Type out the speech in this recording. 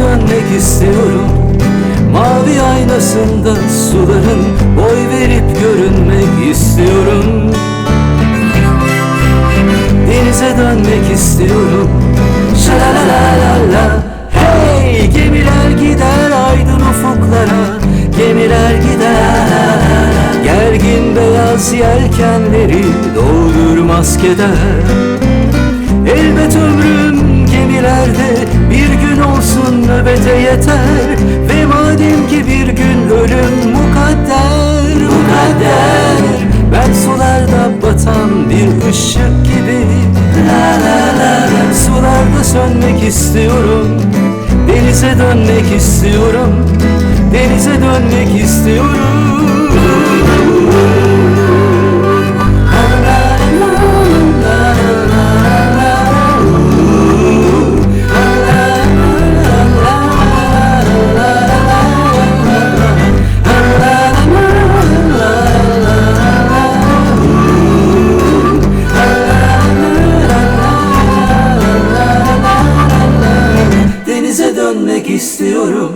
dönmek istiyorum. Mavi aynasında suların boy verip görünmek istiyorum. Denize dönmek istiyorum. Şalalalala Hey gemiler gider aydın ufuklara. Gemiler gider. Gergin beyaz yelkenleri doldur maskeden Elbet ömrüm gemilerde nöbete yeter Ve madem ki bir gün ölüm mukadder mukadder. Ben sularda batan bir ışık gibi la la la la. Sularda sönmek istiyorum Denize dönmek istiyorum Denize dönmek istiyorum dönmek istiyorum.